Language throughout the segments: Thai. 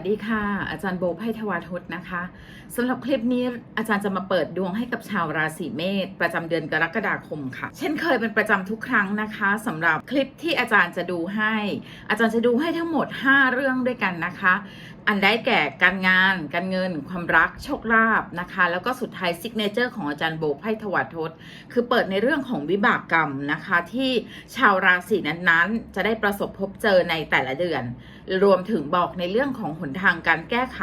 วัสดีค่ะ อาจารย์โบไพทวาทุตนะคะสำหรับคลิปนี้อาจารย์จะมาเปิดดวงให้กับชาวราศีเมษประจำเดือนกรกฎาคมค่ะ เช่นเคยเป็นประจำทุกครั้งนะคะสำหรับคลิปที่อาจารย์จะดูให้ อาจารย์จะดูให้ทั้งหมด 5 เรื่องด้วยกันนะคะ อันได้แก่การงาน การเงิน ความรักโชคลาภนะคะ แล้วก็สุดท้ายซิกเนเจอร์ของอาจารย์โบไพทวาทุตคือเปิดในเรื่องของวิบากกรรมนะคะ ที่ชาวราศีนั้นๆ จะได้ประสบพบเจอในแต่ละเดือน รวมถึงบอกในเรื่องของหนทางการแก้ไข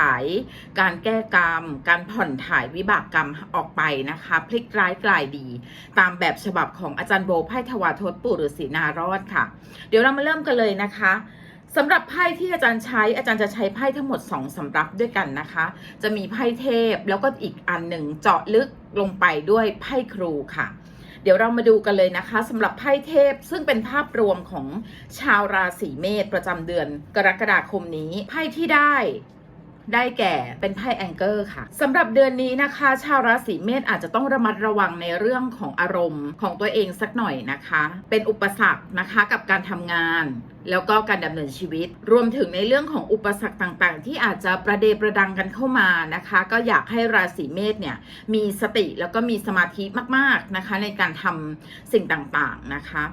การแก้กรรม การผ่อนถ่ายวิบากกรรมออกไปนะคะพลิกร้ายกลายดี ตามแบบฉบับของอาจารย์โบไพ่ทวาทศปู่ฤาษีนารอดค่ะ เดี๋ยวเรามาเริ่มกันเลยนะคะสำหรับไพ่ที่อาจารย์ใช้อาจารย์จะใช้ไพ่ทั้งหมด2สำรับด้วยกันนะคะ จะมีไพ่เทพแล้วก็อีกอันหนึ่งเจาะลึกลงไปด้วยไพ่ครูค่ะ เดี๋ยวเรามาดูกันเลยนะคะสำหรับไพ่เทพซึ่งเป็นภาพรวมของชาวราศีเมษประจำเดือนกรกฎาคมนี้ไพ่ที่ได้ ได้แก่เป็นไพ่แองเกอร์ค่ะสำหรับเดือนนี้นะคะ ชาวราศีเมษอาจจะต้องระมัดระวังในเรื่องของอารมณ์ของตัวเองสักหน่อยนะคะ เป็นอุปสรรคนะคะกับการทำงาน แล้วก็การดำเนินชีวิต รวมถึงในเรื่องของอุปสรรคต่างๆ ที่อาจจะประเดประดังกันเข้ามานะคะ ก็อยากให้ราศีเมษเนี่ยมีสติแล้วก็มีสมาธิมากๆนะคะ ในการทำสิ่งต่างๆนะคะ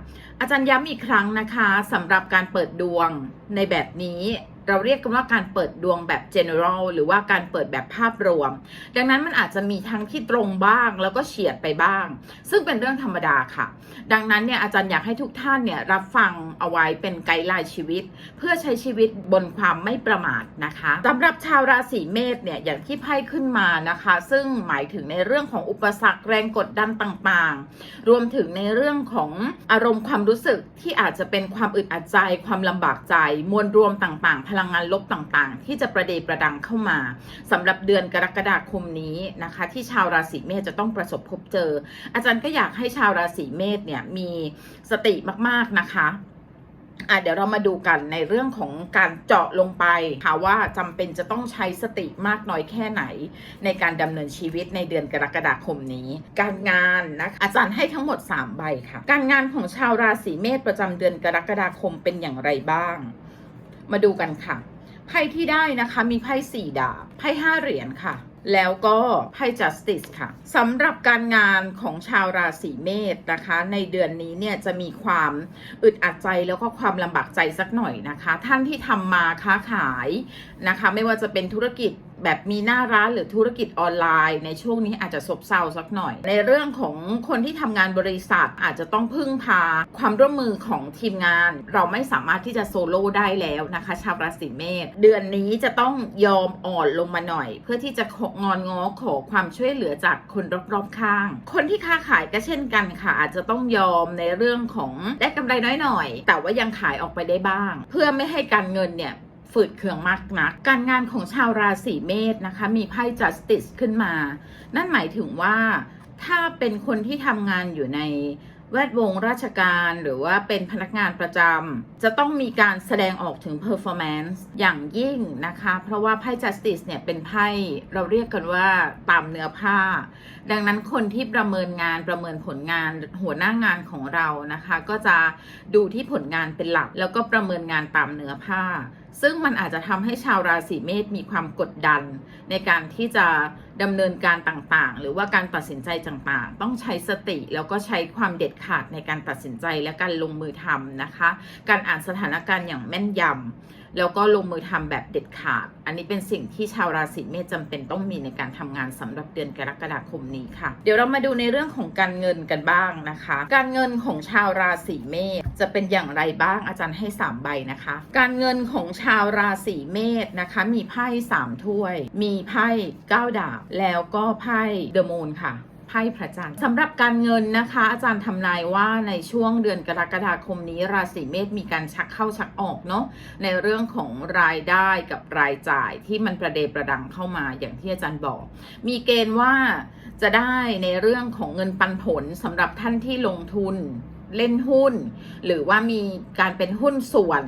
อาจารย์ย้ำอีกครั้งนะคะสำหรับการเปิดดวงในแบบนี้ เราเรียกกันว่าการเปิดดวงแบบ general หรือว่าการเปิดแบบภาพรวม ดังนั้นมันอาจจะมีทั้งที่ตรงบ้างแล้วก็เฉียดไปบ้าง ซึ่งเป็นเรื่องธรรมดาค่ะ ดังนั้นเนี่ยอาจารย์อยากให้ทุกท่านเนี่ยรับฟังเอาไว้เป็นไกด์ไลน์ชีวิต เพื่อใช้ชีวิตบนความไม่ประมาทนะคะสำหรับชาวราศีเมษเนี่ยอย่างที่ไพ่ขึ้นมานะคะ ซึ่งหมายถึงในเรื่องของอุปสรรคแรงกดดันต่างๆ รวมถึงในเรื่องของอารมณ์ความรู้สึกที่อาจจะเป็นความอึดอัดใจ ความลำบากใจมวลรวมต่างๆพลังงานลบต่างๆ ที่จะประเดประดังเข้ามาสำหรับเดือนกรกฎาคมนี้นะคะ ที่ชาวราศีเมษจะต้องประสบพบเจอ อาจารย์ก็อยากให้ชาวราศีเมษเนี่ยมีสติมากๆนะคะอะเดี๋ยวเรามาดูกันในเรื่องของการเจาะลงไปค่ะว่าจำเป็นจะต้องใช้สติมากน้อยแค่ไหน ในการดำเนินชีวิตในเดือนกรกฎาคมนี้ การงานนะคะอาจารย์ให้ทั้งหมด 3 ใบค่ะ การงานของชาวราศีเมษประจำเดือนกรกฎาคมเป็นอย่างไรบ้าง มาดูกันค่ะ ไพ่ที่ได้นะคะมีไพ่สี่ดาบ ไพ่ห้าเหรียญค่ะ แล้วก็ไพ่ justice ค่ะสำหรับการงานของชาวราศีเมษนะคะ ในเดือนนี้เนี่ยจะมีความอึดอัดใจแล้วก็ความลำบากใจสักหน่อยนะคะ ท่านที่ทำมาค้าขายนะคะ ไม่ว่าจะเป็นธุรกิจ แบบมีหน้าร้านหรือธุรกิจออนไลน์ ในช่วงนี้อาจจะซบเซาสักหน่อย ในเรื่องของคนที่ทำงานบริษัทอาจจะต้องพึ่งพาความร่วมมือของทีมงาน เราไม่สามารถที่จะโซโล่ได้แล้วนะคะชาวราศีเมษเดือนนี้จะต้องยอมอ่อนลงมาหน่อย เพื่อที่จะงอนง้อขอความช่วยเหลือจากคนรอบๆข้าง คนที่ค้าขายก็เช่นกันค่ะ อาจจะต้องยอมในเรื่องของได้กำไรน้อยหน่อย แต่ว่ายังขายออกไปได้บ้าง เพื่อไม่ให้การเงินเนี่ย ฝืดเคืองมากนัก การงานของชาวราศีเมษนะคะ มีไพ่ justice ขึ้นมา นั่นหมายถึงว่าถ้าเป็นคนที่ทำงานอยู่ในแวดวงราชการหรือว่าเป็นพนักงานประจำจะต้องมีการแสดงออกถึง performance อย่างยิ่งนะคะ เพราะว่าไพ่ justice เนี่ยเป็นไพ่เราเรียกกันว่าตามเนื้อผ้า ดังนั้นคนที่ประเมินงานประเมินผลงานหัวหน้างานของเรานะคะ ก็จะดูที่ผลงานเป็นหลัก แล้วก็ประเมินงานตามเนื้อผ้า ซึ่งมันอาจจะทำให้ชาวราศีเมษมีความกดดัน ในการที่จะดำเนินการต่างๆ หรือว่าการตัดสินใจต่างๆ ต้องใช้สติแล้วก็ใช้ความเด็ดขาดในการตัดสินใจและการลงมือทำนะคะ การอ่านสถานการณ์อย่างแม่นยำ แล้วก็ลงมือทำแบบเด็ดขาด อันนี้เป็นสิ่งที่ชาวราศีเมษจำเป็นต้องมีในการทำงานสำหรับเดือนกรกฎาคมนี้ค่ะ เดี๋ยวเรามาดูในเรื่องของการเงินกันบ้างนะคะ การเงินของชาวราศีเมษจะเป็นอย่างไรบ้างอาจารย์ให้ 3 ใบนะคะ การเงินของชาวราศีเมษนะคะ มีไพ่3ถ้วย มีไพ่9ดาบแล้วก็ไพ่เดอะมูนค่ะ ไพ่พระจันทร์สำหรับการเงินนะคะ อาจารย์ทำนายว่าในช่วงเดือนกรกฎาคมนี้ราศีเมษมีการชักเข้าชักออกเนาะในเรื่องของรายได้กับรายจ่ายที่มันประเดประดังเข้ามาอย่างที่อาจารย์บอก มีเกณฑ์ว่าจะได้ในเรื่องของเงินปันผลสำหรับท่านที่ลงทุนเล่นหุ้น หรือว่ามีการเป็นหุ้นส่วน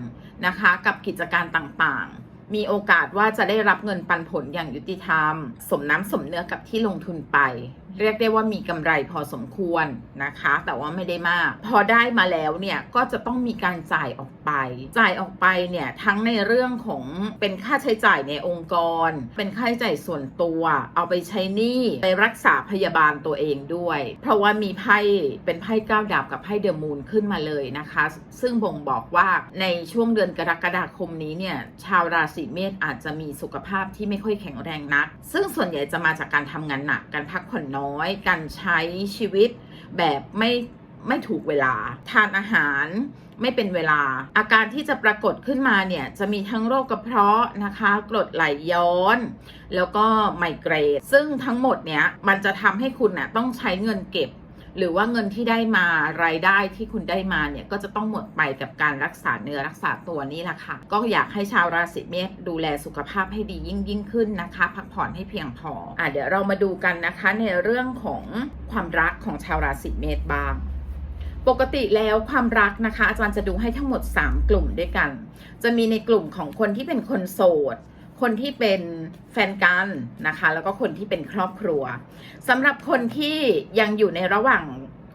นะคะ กับกิจการต่างๆ มีโอกาสว่าจะได้รับเงินปันผลอย่างยุติธรรม สมน้ำสมเนื้อกับที่ลงทุนไป เรียกได้ว่ามีกำไรพอสมควรนะคะ แต่ว่าไม่ได้มาก พอได้มาแล้วเนี่ยก็จะต้องมีการจ่ายออกไป จ่ายออกไปเนี่ยทั้งในเรื่องของเป็นค่าใช้จ่ายในองค์กร เป็นค่าใช้จ่ายส่วนตัว เอาไปใช้หนี้ไปรักษาพยาบาลตัวเองด้วย เพราะว่ามีไพ่เป็นไพ่ก้าวดาบกับไพ่เดอะมูนขึ้นมาเลยนะคะ ซึ่งบ่งบอกว่าในช่วงเดือนกรกฎาคมนี้เนี่ยชาวราศีเมษอาจจะมีสุขภาพที่ไม่ค่อยแข็งแรงนัก ซึ่งส่วนใหญ่จะมาจากการทำงานหนักการพักผ่อนน้อยการใช้ชีวิตแบบไม่ไม่ถูกเวลา ทานอาหารไม่เป็นเวลา อาการที่จะปรากฏขึ้นมาเนี่ย จะมีทั้งโรคกระเพาะนะคะ กรดไหลย้อน แล้วก็ไมเกรนซึ่งทั้งหมดเนี้ยมันจะทำให้คุณน่ะต้องใช้เงินเก็บ หรือว่าเงินที่ได้มารายได้ที่คุณได้มาเนี่ยก็จะต้องหมดไปกับการรักษาเนื้อรักษาตัวนี่แหละค่ะ ก็อยากให้ชาวราศีเมษดูแลสุขภาพให้ดียิ่งยิ่งขึ้นนะคะ พักผ่อนให้เพียงพออะเดี๋ยวเรามาดูกันนะคะในเรื่องของความรักของชาวราศีเมษบ้างปกติแล้วความรักนะคะ อาจารย์จะดูให้ทั้งหมด 3 กลุ่มด้วยกัน จะมีในกลุ่มของคนที่เป็นคนโสด คนที่เป็นแฟนกันนะคะ แล้วก็คนที่เป็นครอบครัวสำหรับคนที่ยังอยู่ในระหว่าง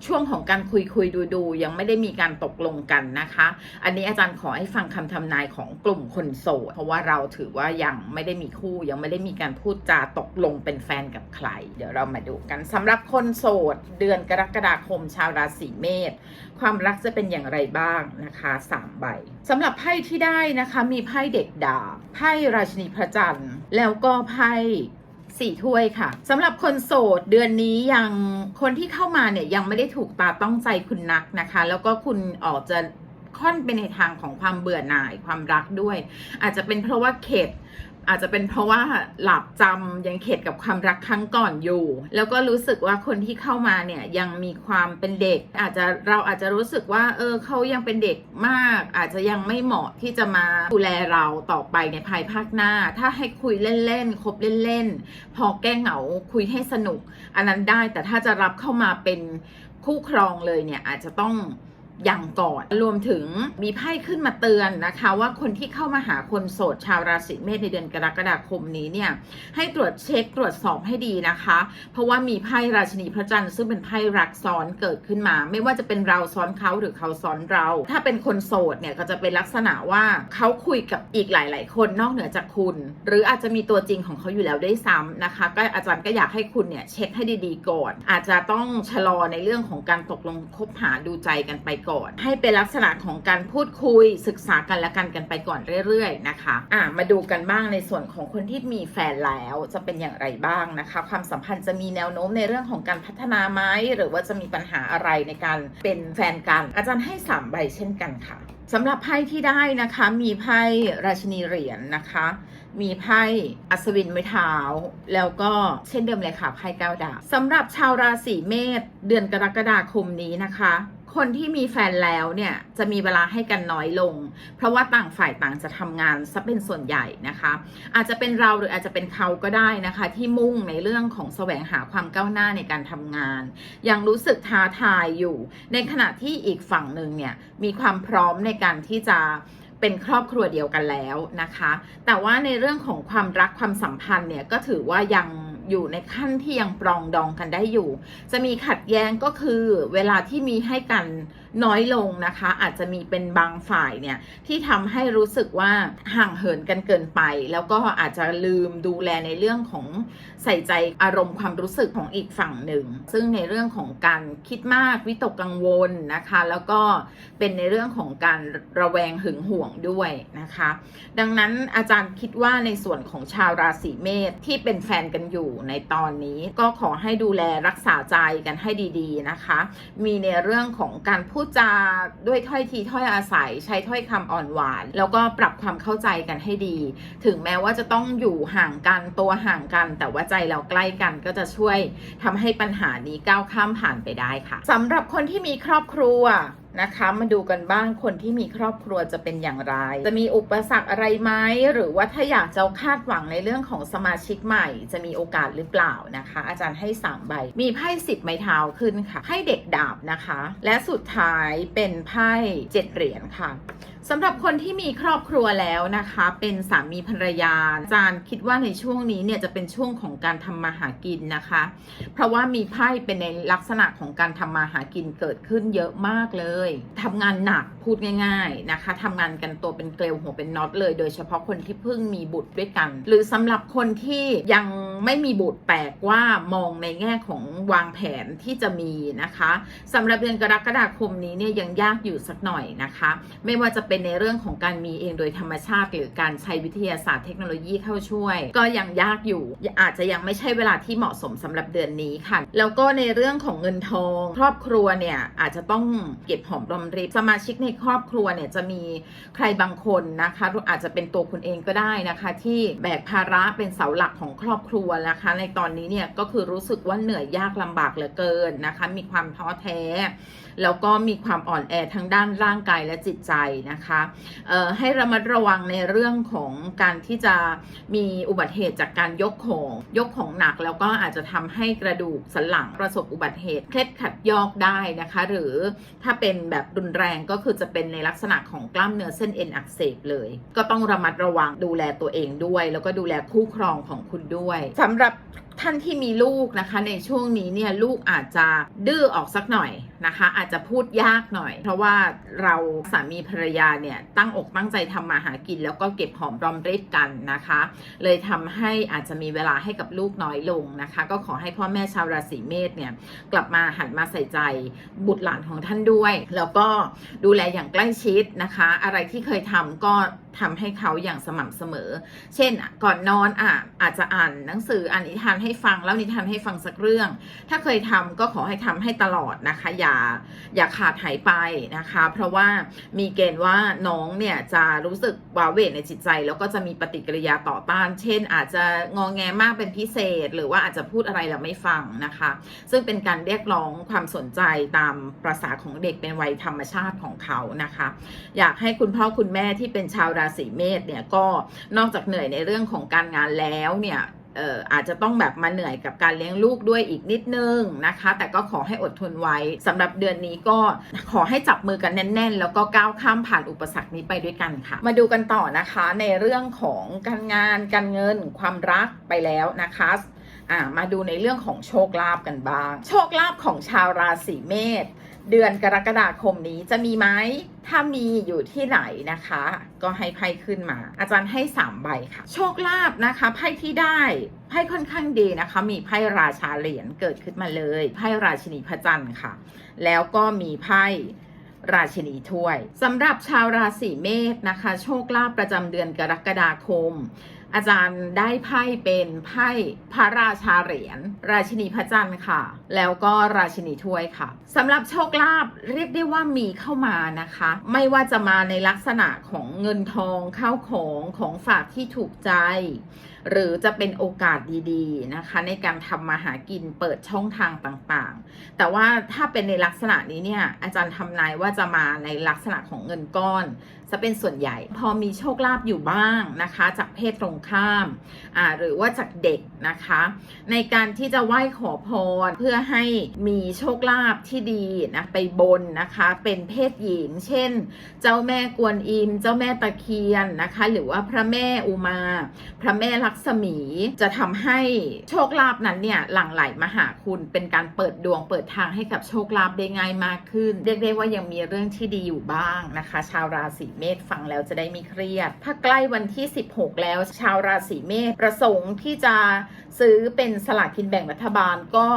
ช่วงของการคุยคุยดูดูยังไม่ได้มีการตกลงกันนะคะ อันนี้อาจารย์ขอให้ฟังคำทำนายของกลุ่มคนโสด เพราะว่าเราถือว่ายังไม่ได้มีคู่ยังไม่ได้มีการพูดจาตกลงเป็นแฟนกับใคร เดี๋ยวเรามาดูกันสำหรับคนโสด เดือนกรกฎาคมชาวราศีเมษความรักจะเป็นอย่างไรบ้างนะคะสามใบสำหรับไพ่ที่ได้นะคะมีไพ่เด็กดาบไพ่ราชินีพระจันทร์แล้วก็ไพ่ สี่ถ้วยค่ะสำหรับคนโสดเดือนนี้ยังคนที่เข้ามาเนี่ยยังไม่ได้ถูกตาต้องใจคุณนักนะคะ แล้วก็คุณออกจะค่อนไปในทางของความเบื่อหน่ายความรักด้วย อาจจะเป็นเพราะว่าเข็ด อาจจะเป็นเพราะว่าหลับจำยังเข็ดกับความรักครั้งก่อนอยู่ แล้วก็รู้สึกว่าคนที่เข้ามาเนี่ยยังมีความเป็นเด็ก อาจจะเราอาจจะรู้สึกว่าเออเขายังเป็นเด็กมาก อาจจะยังไม่เหมาะที่จะมาดูแลเราต่อไปในภายภาคหน้า ถ้าให้คุยเล่นๆคบเล่นๆพอแก้เหงาคุยให้สนุก อันนั้นได้แต่ถ้าจะรับเข้ามาเป็นคู่ครองเลยเนี่ยอาจจะต้อง อยังก่อน รวมถึงมีไพ่ขึ้นมาเตือนนะคะ ว่าคนที่เข้ามาหาคนโสดชาวราศีเมษในเดือนกรกฎาคมนี้เนี่ยให้ตรวจเช็คตรวจสอบให้ดีนะคะ เพราะว่ามีไพ่ราชินีพระจันทร์ซึ่งเป็นไพ่รักซ้อนเกิดขึ้นมา ไม่ว่าจะเป็นเราซ้อนเขาหรือเขาซ้อนเรา ถ้าเป็นคนโสดเนี่ยก็จะเป็นลักษณะว่าเขาคุยกับอีกหลาย ๆ คนนอกเหนือจากคุณ หรืออาจจะมีตัวจริงของเขาอยู่แล้วด้วยซ้ำนะคะ ก็อาจารย์ก็อยากให้คุณเนี่ยเช็คให้ดี ๆ ก่อน อาจจะต้องชะลอในเรื่องของการตกลงคบหาดูใจกันไปก่อนให้เป็นลักษณะของการพูดคุยศึกษากันและกันกันไปก่อนเรื่อย ๆ นะคะ อะมาดูกันบ้างในส่วนของคนที่มีแฟนแล้วจะเป็นอย่างไรบ้างนะคะ ความสัมพันธ์จะมีแนวโน้มในเรื่องของการพัฒนาไหมหรือว่าจะมีปัญหาอะไรในการเป็นแฟนกัน อาจารย์ให้สามใบเช่นกันค่ะสำหรับไพ่ที่ได้นะคะมีไพ่ราชินีเหรียญนะคะ มีไพ่อัศวินไม้เท้า แล้วก็เช่นเดิมเลยค่ะไพ่เก้าดาบสำหรับชาวราศีเมษเดือนกรกฎาคมนี้นะคะคนที่มีแฟนแล้วเนี่ยจะมีเวลาให้กันน้อยลง เพราะว่าต่างฝ่ายต่างจะทำงานซะเป็นส่วนใหญ่นะคะ อาจจะเป็นเราหรืออาจจะเป็นเขาก็ได้นะคะ ที่มุ่งในเรื่องของแสวงหาความก้าวหน้าในการทำงาน ยังรู้สึกท้าทายอยู่ ในขณะที่อีกฝั่งหนึ่งเนี่ยมีความพร้อมในการที่จะ เป็นครอบครัวเดียวกันแล้วนะคะ แต่ว่าในเรื่องของความรักความสัมพันธ์เนี่ยก็ถือว่ายังอยู่ในขั้นที่ยังปรองดองกันได้อยู่ จะมีขัดแย้งก็คือเวลาที่มีให้กันน้อยลงนะคะ อาจจะมีเป็นบางฝ่ายเนี่ยที่ทำให้รู้สึกว่าห่างเหินกันเกินไป แล้วก็อาจจะลืมดูแลในเรื่องของใส่ใจอารมณ์ความรู้สึกของอีกฝั่งหนึ่ง ซึ่งในเรื่องของการคิดมากวิตกกังวลนะคะ แล้วก็เป็นในเรื่องของการระแวงหึงห่วงด้วยนะคะ ดังนั้นอาจารย์คิดว่าในส่วนของชาวราศีเมษที่เป็นแฟนกันอยู่ในตอนนี้ก็ขอให้ดูแลรักษาใจกันให้ดีๆนะคะ มีในเรื่องของการพูดจาด้วยถ้อยทีถ้อยอาศัยใช้ถ้อยคำอ่อนหวาน แล้วก็ปรับความเข้าใจกันให้ดี ถึงแม้ว่าจะต้องอยู่ห่างกันตัวห่างกันแต่ว่าใจเราใกล้กันก็จะช่วยทำให้ปัญหานี้ก้าวข้ามผ่านไปได้ค่ะสำหรับคนที่มีครอบครัวนะคะ มาดูกันบ้างคนที่มีครอบครัวจะเป็นอย่างไร จะมีอุปสรรคอะไรไหมหรือว่าถ้าอยากจะคาดหวังในเรื่องของสมาชิกใหม่ จะมีโอกาสหรือเปล่านะคะ อาจารย์ให้สามใบ มีไพ่สิบไม้เท้าขึ้นค่ะ ให้เด็กดาบนะคะ และสุดท้ายเป็นไพ่เจ็ดเหรียญค่ะ สำหรับคนที่มีครอบครัวแล้วนะคะ เป็นสามีภรรยาจารย์คิดว่าในช่วงนี้เนี่ยจะเป็นช่วงของการทำมาหากินนะคะ เพราะว่ามีไพ่เป็นในลักษณะของการทำมาหากินเกิดขึ้นเยอะมากเลยทำงานหนักพูดง่าย ๆนะคะทำงานกันตัวเป็นเกลียวหัวเป็นน็อตเลย โดยเฉพาะคนที่เพิ่งมีบุตรด้วยกัน หรือสำหรับคนที่ยังไม่มีบุตรแต่ว่ามองในแง่ของวางแผนที่จะมีนะคะสำหรับเดือนกรกฎาคมนี้เนี่ยยังยากอยู่สักหน่อยนะคะ ไม่ว่าจะเป็นในเรื่องของการมีเองโดยธรรมชาติ หรือการใช้วิทยาศาสตร์เทคโนโลยีเข้าช่วย ก็ยังยากอยู่ อาจจะยังไม่ใช่เวลาที่เหมาะสมสำหรับเดือนนี้ค่ะ แล้วก็ในเรื่องของเงินทอง ครอบครัวเนี่ยอาจจะต้องเก็บหอมรอมริบสมาชิกในครอบครัวเนี่ยจะมีใครบางคนนะคะหรืออาจจะเป็นตัวคุณเองก็ได้นะคะ ที่แบกภาระเป็นเสาหลักของครอบครัวนะคะ ในตอนนี้เนี่ยก็คือรู้สึกว่าเหนื่อยยากลำบากเหลือเกินนะคะ มีความท้อแท้ แล้วก็มีความอ่อนแอทั้งด้านร่างกายและจิตใจนะคะเอ่อให้ระมัดระวังในเรื่องของการที่จะมีอุบัติเหตุจากการยกของยกของหนัก แล้วก็อาจจะทำให้กระดูกสันหลังประสบอุบัติเหตุเคล็ดขัดยอกได้นะคะ หรือถ้าเป็นแบบรุนแรงก็คือจะเป็นในลักษณะของกล้ามเนื้อเส้นเอ็นอักเสบเลย ก็ต้องระมัดระวังดูแลตัวเองด้วย แล้วก็ดูแลคู่ครองของคุณด้วยสำหรับ ท่านที่มีลูกนะคะ ในช่วงนี้เนี่ยลูกอาจจะดื้อออกสักหน่อยนะคะ อาจจะพูดยากหน่อย เพราะว่าเราสามีภรรยาเนี่ยตั้งอกตั้งใจทำมาหากิน แล้วก็เก็บหอมรอมริบกันนะคะ เลยทำให้อาจจะมีเวลาให้กับลูกน้อยลงนะคะ ก็ขอให้พ่อแม่ชาวราศีเมษเนี่ยกลับมาหันมาใส่ใจบุตรหลานของท่านด้วย แล้วก็ดูแลอย่างใกล้ชิดนะคะ อะไรที่เคยทำก็ทำให้เขาอย่างสม่ำเสมอ เช่นก่อนนอนอะอาจจะอ่านหนังสืออ่านนิทานให้ฟังแล้วนิทานให้ฟังสักเรื่อง ถ้าเคยทำก็ขอให้ทำให้ตลอดนะคะ อย่าอย่าขาดหายไปนะคะ เพราะว่ามีเกณฑ์ว่าน้องเนี่ยจะรู้สึกว้าเหวในจิตใจ แล้วก็จะมีปฏิกิริยาต่อต้าน เช่น อาจจะงองแงมากเป็นพิเศษ หรือว่าอาจจะพูดอะไรแล้วไม่ฟังนะคะ ซึ่งเป็นการเรียกร้องความสนใจตามประษาของเด็กเป็นวัยธรรมชาติของเขานะคะ อยากให้คุณพ่อคุณแม่ที่เป็นชาวราศีเมษเนี่ยก็นอกจากเหนื่อยในเรื่องของการงานแล้วเนี่ยเอ่ออาจจะต้องแบบมาเหนื่อยกับการเลี้ยงลูกด้วยอีกนิดนึงนะคะ แต่ก็ขอให้อดทนไว้สำหรับเดือนนี้ก็ขอให้จับมือกันแน่น ๆ แล้วก็ก้าวข้ามผ่านอุปสรรคนี้ไปด้วยกันค่ะ มาดูกันต่อนะคะในเรื่องของการงานการเงินความรักไปแล้วนะคะอ่ามาดูในเรื่องของโชคลาภกันบ้าง โชคลาภของชาวราศีเมษ เดือนกรกฎาคมนี้จะมีไหม ถ้ามีอยู่ที่ไหนนะคะ ก็ให้ไพ่ขึ้นมา อาจารย์ให้ 3 ใบค่ะ โชคลาภนะคะ ไพ่ที่ได้ไพ่ค่อนข้างดีนะคะ มีไพ่ราชาเหรียญเกิดขึ้นมาเลย ไพ่ราชินีพระจันทร์ค่ะ แล้วก็มีไพ่ราชินีถ้วยสำหรับชาวราศีเมษนะคะ โชคลาภประจำเดือนกรกฎาคม อาจารย์ได้ไพ่เป็นไพ่พระราชาเหรียญราชินีพระจันทร์ค่ะ แล้วก็ราชินีถ้วยค่ะสำหรับโชคลาภเรียกได้ว่ามีเข้ามานะคะ ไม่ว่าจะมาในลักษณะของเงินทองข้าวของของฝากที่ถูกใจหรือจะเป็นโอกาสดีๆนะคะ ในการทำมาหากินเปิดช่องทางต่างๆ แต่ว่าถ้าเป็นในลักษณะนี้เนี่ยอาจารย์ทำนายว่าจะมาในลักษณะของเงินก้อนจะเป็นส่วนใหญ่ พอมีโชคลาภอยู่บ้างนะคะ จากเพศตรงข้ามอ่าหรือว่าจากเด็กนะคะ ในการที่จะไหว้ขอพรเพื่อให้มีโชคลาภที่ดีนะไปบนนะคะ เป็นเพศหญิง เช่น เจ้าแม่กวนอิม เจ้าแม่ตะเคียนนะคะ หรือว่าพระแม่อุมา พระแม่ลักษมีจะทำให้โชคลาภนั้นเนี่ยหลั่งไหลมาหาคุณเป็นการเปิดดวงเปิดทางให้กับโชคลาภได้ง่ายมากขึ้น เรียกได้ว่ายังมีเรื่องที่ดีอยู่บ้างนะคะ ชาวราศีเมษฟังแล้วจะได้ไม่เครียด ถ้าใกล้วันที่ 16 แล้วชาวราศีเมษประสงค์ที่จะซื้อเป็นสลากกินแบ่งรัฐบาลก็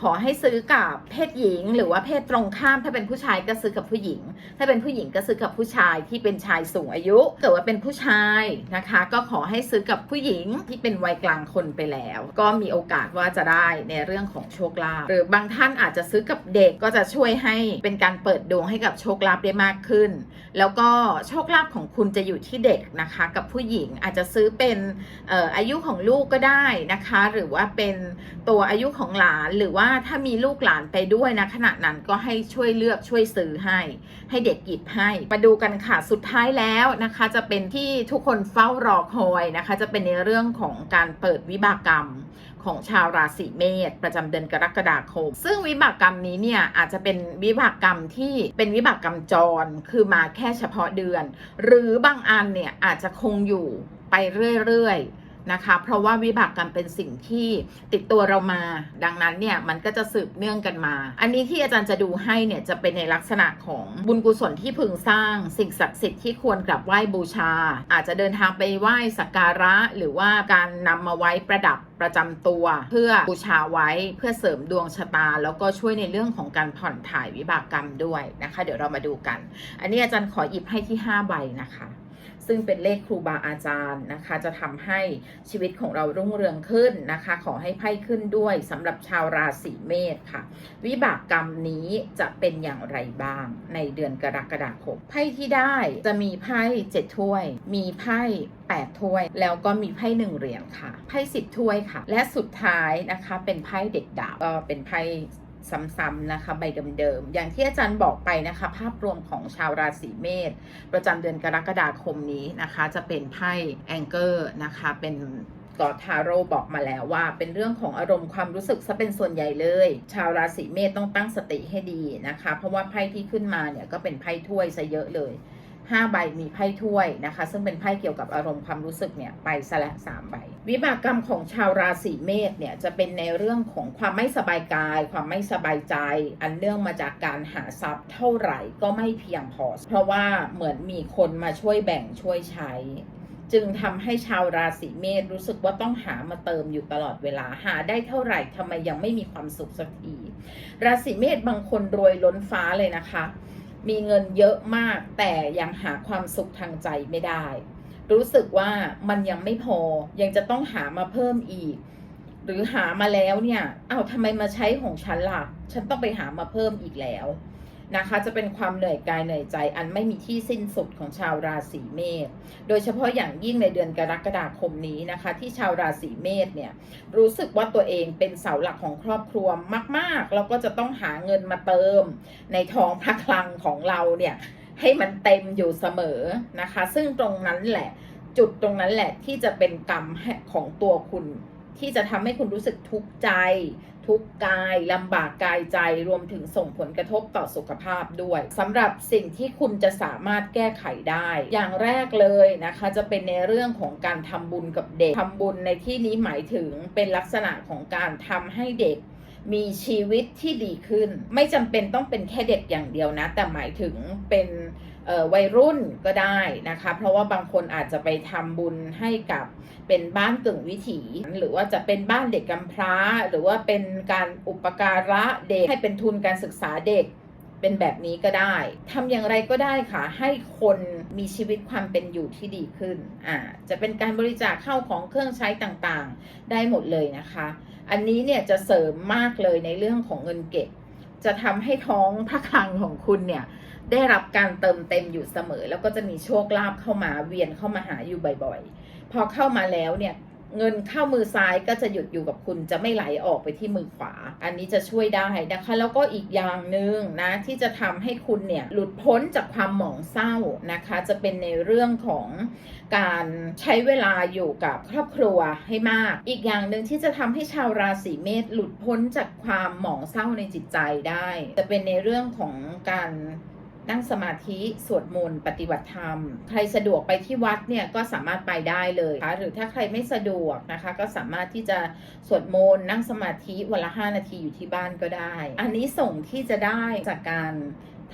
ขอให้ซื้อกับเพศหญิง หรือว่าเพศตรงข้าม ถ้าเป็นผู้ชายก็ซื้อกับผู้หญิง ถ้าเป็นผู้หญิงก็ซื้อกับผู้ชายที่เป็นชายสูงอายุเกิดว่าเป็นผู้ชายนะคะ ก็ขอให้ซื้อกับผู้หญิงที่เป็นวัยกลางคนไปแล้ว ก็มีโอกาสว่าจะได้ในเรื่องของโชคลาภหรือบางท่านอาจจะซื้อกับเด็กก็จะช่วยให้เป็นการเปิดดวงให้กับโชคลาภได้มากขึ้น แล้วก็โชคลาภของคุณจะอยู่ที่เด็กนะคะ กับผู้หญิงอาจจะซื้อเป็นอออายุของลูกก็ได้นะคะ หรือว่าเป็นตัวอายุของหลานหรือว่าถ้ามีลูกหลานไปด้วยนะขณะนั้นก็ให้ช่วยเลือกช่วยซื้อให้ ให้เด็กหยิบให้มาดูกันค่ะสุดท้ายแล้วนะคะ จะเป็นที่ทุกคนเฝ้ารอคอยนะคะ จะเป็นในเรื่องของการเปิดวิบากกรรมของชาวราศีเมษประจำเดือนกรกฎาคม ซึ่งวิบากกรรมนี้เนี่ยอาจจะเป็นวิบากกรรมที่เป็นวิบากกรรมจรคือมาแค่เฉพาะเดือน หรือบางอันเนี่ยอาจจะคงอยู่ไปเรื่อยๆ นะคะ เพราะว่าวิบากกรรมเป็นสิ่งที่ติดตัวเรามา ดังนั้นเนี่ยมันก็จะสืบเนื่องกันมา อันนี้ที่อาจารย์จะดูให้เนี่ยจะเป็นในลักษณะของบุญกุศลที่พึงสร้าง สิ่งศักดิ์สิทธิ์ที่ควรกราบไหว้บูชา อาจจะเดินทางไปไหว้สักการะ หรือว่าการนำมาไว้ประดับประจำตัว เพื่อบูชาไว้เพื่อเสริมดวงชะตา แล้วก็ช่วยในเรื่องของการผ่อนถ่ายวิบากกรรมด้วยนะคะ เดี๋ยวเรามาดูกัน อันนี้อาจารย์ขอหยิบให้ที่5ใบนะคะ ซึ่งเป็นเลขครูบาอาจารย์นะคะ จะทำให้ชีวิตของเรารุ่งเรืองขึ้นนะคะ ขอให้ไพ่ขึ้นด้วยสำหรับชาวราศีเมษค่ะ วิบากกรรมนี้จะเป็นอย่างไรบ้างในเดือนกรกฎาคมไพ่ที่ได้จะมีไพ่เจ็ดถ้วย มีไพ่แปดถ้วย แล้วก็มีไพ่หนึ่งเหรียญค่ะไพ่สิบถ้วยค่ะ และสุดท้ายนะคะ เป็นไพ่เด็กดาบก็เป็นไพ่ ซ้ำๆนะคะใบเดิมๆอย่างที่อาจารย์บอกไปนะคะ ภาพรวมของชาวราศีเมษประจำเดือนกรกฎาคมนี้นะคะ จะเป็นไพ่แองเกอร์นะคะเป็นกอดทาโร่บอกมาแล้วว่า เป็นเรื่องของอารมณ์ความรู้สึกซะเป็นส่วนใหญ่เลย ชาวราศีเมษต้องตั้งสติให้ดีนะคะ เพราะว่าไพ่ที่ขึ้นมาเนี่ยก็เป็นไพ่ถ้วยซะเยอะเลย 5 ใบมีไพ่ถ้วยนะคะ ซึ่งเป็นไพ่เกี่ยวกับอารมณ์ความรู้สึกเนี่ยไปซะละสามใบ วิบากกรรมของชาวราศีเมษเนี่ยจะเป็นในเรื่องของความไม่สบายกาย ความไม่สบายใจ อันเนื่องมาจากการหาทรัพย์เท่าไหร่ก็ไม่เพียงพอ เพราะว่าเหมือนมีคนมาช่วยแบ่งช่วยใช้ จึงทำให้ชาวราศีเมษรู้สึกว่าต้องหามาเติมอยู่ตลอดเวลาหาได้เท่าไหร่ทำไมยังไม่มีความสุขสักทีราศีเมษบางคนรวยล้นฟ้าเลยนะคะ มีเงินเยอะมาก แต่ยังหาความสุขทางใจไม่ได้ รู้สึกว่ามันยังไม่พอยังจะต้องหามาเพิ่มอีก หรือหามาแล้วเนี่ยอ้าวทำไมมาใช้ของฉันล่ะ ฉันต้องไปหามาเพิ่มอีกแล้ว นะคะ จะเป็นความเหนื่อยกายเหนื่อยใจ อันไม่มีที่สิ้นสุดของชาวราศีเมษ โดยเฉพาะอย่างยิ่งในเดือนกรกฎาคมนี้นะคะ ที่ชาวราศีเมษเนี่ยรู้สึกว่าตัวเองเป็นเสาหลักของครอบครัวมากๆ แล้วก็จะต้องหาเงินมาเติม ในท้องพระคลังของเราเนี่ยให้มันเต็มอยู่เสมอนะคะ ซึ่งตรงนั้นแหละจุดตรงนั้นแหละที่จะเป็นกรรมของตัวคุณ ที่จะทำให้คุณรู้สึกทุกข์ใจ ทุกกายลำบากกายใจรวมถึงส่งผลกระทบต่อสุขภาพด้วยสำหรับสิ่งที่คุณจะสามารถแก้ไขได้ อย่างแรกเลยนะคะจะเป็นในเรื่องของการทำบุญกับเด็กทำบุญในที่นี้หมายถึงเป็นลักษณะของการทำให้เด็กมีชีวิตที่ดีขึ้น ไม่จำเป็นต้องเป็นแค่เด็กอย่างเดียวนะ แต่หมายถึงเป็นวัยรุ่นก็ได้นะคะ เพราะว่าบางคนอาจจะไปทำบุญให้กับ เป็นบ้านกึ่งวิถี หรือว่าจะเป็นบ้านเด็กกำพร้า หรือว่าเป็นการอุปการะเด็กให้เป็นทุนการศึกษาเด็กเป็นแบบนี้ก็ได้ ทำอย่างไรก็ได้ค่ะ ให้คนมีชีวิตความเป็นอยู่ที่ดีขึ้น อ่า จะเป็นการบริจาคเข้าของเครื่องใช้ต่างๆ ได้หมดเลยนะคะ อันนี้เนี่ยจะเสริมมากเลยในเรื่องของเงินเก็บ จะทำให้ท้องพระคลังของคุณเนี่ย ได้รับการเติมเต็มอยู่เสมอ แล้วก็จะมีโชคลาภเข้ามาเวียนเข้ามาหาอยู่บ่อยๆ พอเข้ามาแล้วเนี่ยเงินเข้ามือซ้ายก็จะหยุดอยู่กับคุณจะไม่ไหลออกไปที่มือขวา อันนี้จะช่วยได้นะคะแล้วก็อีกอย่างหนึ่งนะที่จะทำให้คุณเนี่ยหลุดพ้นจากความหมองเศร้านะคะ จะเป็นในเรื่องของการใช้เวลาอยู่กับครอบครัวให้มาก อีกอย่างหนึ่งที่จะทำให้ชาวราศีเมษหลุดพ้นจากความหมองเศร้าในจิตใจได้ จะเป็นในเรื่องของการ นั่งสมาธิสวดมนต์ปฏิบัติธรรม ใครสะดวกไปที่วัดเนี่ยก็สามารถไปได้เลยนะคะหรือถ้าใครไม่สะดวกนะคะ ก็สามารถที่จะสวดมนต์นั่งสมาธิวันละ 5 นาทีอยู่ที่บ้านก็ได้ อันนี้ส่งที่จะได้จากการ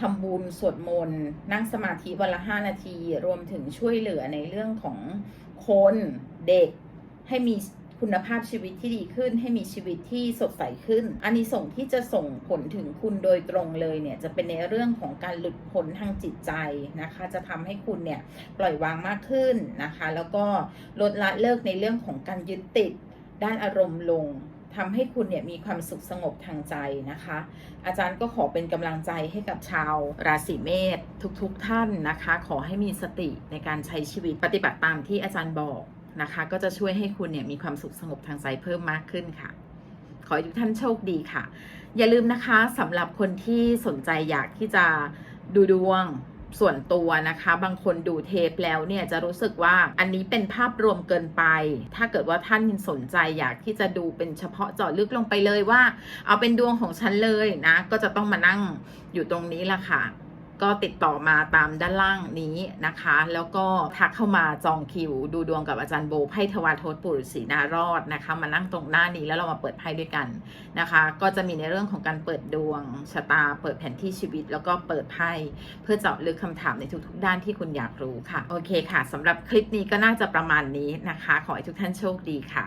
ทำบุญสวดมนต์นั่งสมาธิวันละ 5 นาที รวมถึงช่วยเหลือในเรื่องของคนเด็กให้มี คุณภาพชีวิตที่ดีขึ้น ให้มีชีวิตที่สดใสขึ้น อันนี้ส่งส์ที่จะส่งผลถึงคุณโดยตรงเลยเนี่ยจะเป็นในเรื่องของการหลุดพ้นทางจิตใจนะคะ จะทำให้คุณเนี่ยปล่อยวางมากขึ้นนะคะ แล้วก็ลดละเลิกในเรื่องของการยึดติดด้านอารมณ์ลงทำให้คุณเนี่ยมีความสุขสงบทางใจนะคะ อาจารย์ก็ขอเป็นกำลังใจให้กับชาวราศีเมษทุกๆทท่านนะคะ ขอให้มีสติในการใช้ชีวิตปฏิบัติตามที่อาจารย์บอก นะคะ ก็จะช่วยให้คุณเนี่ยมีความสุขสงบทางใจเพิ่มมากขึ้นค่ะ ขอให้ทุกท่านโชคดีค่ะ อย่าลืมนะคะสำหรับคนที่สนใจอยากที่จะดูดวงส่วนตัวนะคะ บางคนดูเทปแล้วเนี่ยจะรู้สึกว่าอันนี้เป็นภาพรวมเกินไป ถ้าเกิดว่าท่านสนใจอยากที่จะดูเป็นเฉพาะเจาะลึกลงไปเลยว่า เอาเป็นดวงของฉันเลยนะ ก็จะต้องมานั่งอยู่ตรงนี้ละค่ะ ก็ติดต่อมาตามด้านล่างนี้นะคะ แล้วก็ทักเข้ามาจองคิว ดูดวงกับอาจารย์โบไพ่ทวารทศปุรุษีนารอดนะคะ มานั่งตรงหน้านี้แล้วเรามาเปิดไพ่ด้วยกันนะคะ ก็จะมีในเรื่องของการเปิดดวงชะตา เปิดแผนที่ชีวิต แล้วก็เปิดไพ่เพื่อเจาะลึกคำถามในทุกๆ ด้านที่คุณอยากรู้ค่ะ โอเคค่ะสำหรับคลิปนี้ก็น่าจะประมาณนี้นะคะ ขอให้ทุกท่านโชคดีค่ะ